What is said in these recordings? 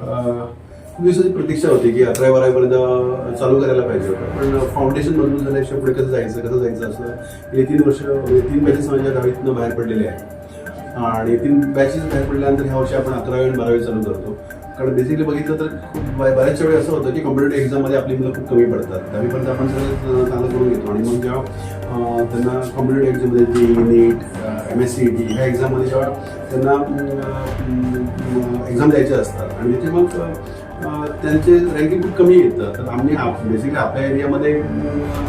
खूप दिवसाची प्रतीक्षा होती की अकरा बारावीपर्यंत चालू करायला पाहिजे होतं. पण फाउंडेशन मजबूत झाल्याशिवाय पुढे कसं जायचं कसं जायचं असं? गेली तीन वर्ष म्हणजे तीन बॅचेस माझ्या दहावीतनं बाहेर पडलेले आहेत आणि तीन बॅचेस बाहेर पडल्यानंतर ह्या वर्षी आपण अकरावी आणि बारावी चालू करतो. कारण बेसिकली बघितलं तर खूप बऱ्या- बऱ्याचशा वेळी असं होतं की कॉम्पिटेटिव्ह एक्झाममध्ये आपली मुलं खूप कमी पडतात. दहावीपर्यंत आपण सगळं चांगलं करून घेतो. आणि मग जेव्हा त्यांना कॉम्पिटेटिव्ह एक्झाममध्ये जी NEET M S C T ह्या एक्झाममध्ये जेव्हा त्यांना एक्झाम द्यायच्या असतात. आणि तिथे मग त्यांचे रँकिंग खूप कमी येतं. तर आम्ही बेसिकली आपल्या एरियामध्ये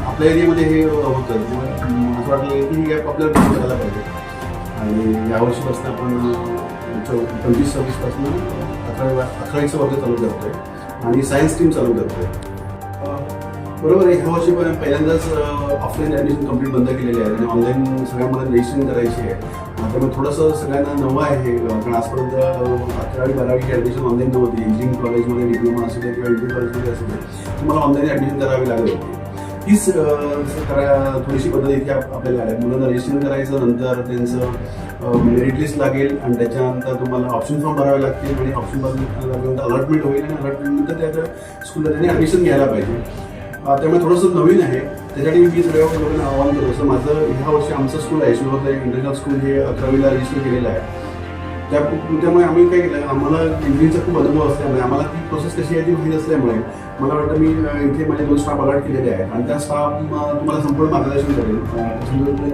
आपल्या एरियामध्ये हे होतं. असं वाटलं की हे आपल्याला करायला पाहिजे. आणि यावर्षीपासून आपण चौ पंचवीस सव्वीसपासून अकरा अकरावीचं वर्ग चालू करतोय. आणि सायन्स टीम चालू करतोय. आहे बरोबर आहे ह्या वर्षी पण पहिल्यांदाच ऑफलाईन ॲडमिशन कंप्लीट बंद केलेली आहे. आणि ऑनलाईन सगळ्यांमध्ये रजिस्ट्रेशन करायची आहे. त्यामुळे थोडंसं सगळ्यांना नवं आहे. कारण आजपर्यंत अकरावी बारावीची ॲडमिशन ऑनलाईन नव्हती. इंजिनिअरिंग कॉलेजमध्ये डिप्लोमा असू दे किंवा इंजिनिअरिंग कॉलेजमध्ये असू दे. तुम्हाला ऑनलाईन ॲडमिशन करावी लागत होती. तीच करा थोडीशी पद्धत इथे आपल्याला आहे मुलांना रजिस्ट्रेशन करायचं नंतर त्यांचं मेरिट म्हणजे लिस्ट लागेल आणि त्याच्यानंतर तुम्हाला ऑप्शन फॉर्म भरावे लागतील आणि ऑप्शन भरून अलॉटमेंट होईल आणि अलॉटमेंटनंतर त्या स्कूलला त्यांनी ॲडमिशन घ्यायला पाहिजे. त्यामुळे थोडंसं नवीन आहे. त्यासाठी मी सगळ्या लोकांना आवाहन करतो. असं माझं ह्या वर्षी आमचं स्कूल आहे शिवभद्रा इंटरनॅशनल स्कूल हे अकरावीला रजिस्टर केलेलं आहे. त्या त्यामुळे आम्ही काय केलं आम्हाला डिग्रीचा खूप अनुभव असल्यामुळे आम्हाला ती प्रोसेस कशी आहे ती माहीत असल्यामुळे मला वाटतं मी इथे माझे दोन स्टाफ अलॉट केलेले आहेत. आणि त्या स्टाफ तुम्हाला संपूर्ण मार्गदर्शन करेल.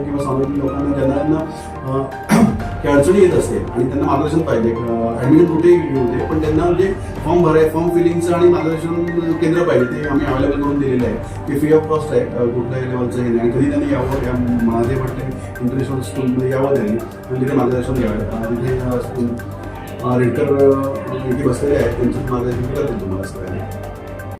किंवा सामान्य लोकांना ज्यांना की अडचणी येत असते आणि त्यांना मार्गदर्शन पाहिजे. ॲडमिशन कुठेही घेऊ दे पण त्यांना म्हणजे फॉर्म भराय फॉर्म फिलिंगचं आणि मार्गदर्शन केंद्र पाहिजे ते आम्ही अवेलेबल करून दिलेलं आहे. ते फ्री ऑफ कॉस्ट आहे कुठल्याही लेवलचं हे नाही. आणि कधी त्यांनी यावं या महादेव ते इंटरनॅशनल स्कूलमध्ये यावं त्यांनी आणि तिथे मार्गदर्शन घ्यावं तिथे स्कूल रेडकर इथे बसलेले आहेत त्यांचं मार्गदर्शन करतील तुम्हाला सगळ्यांनी.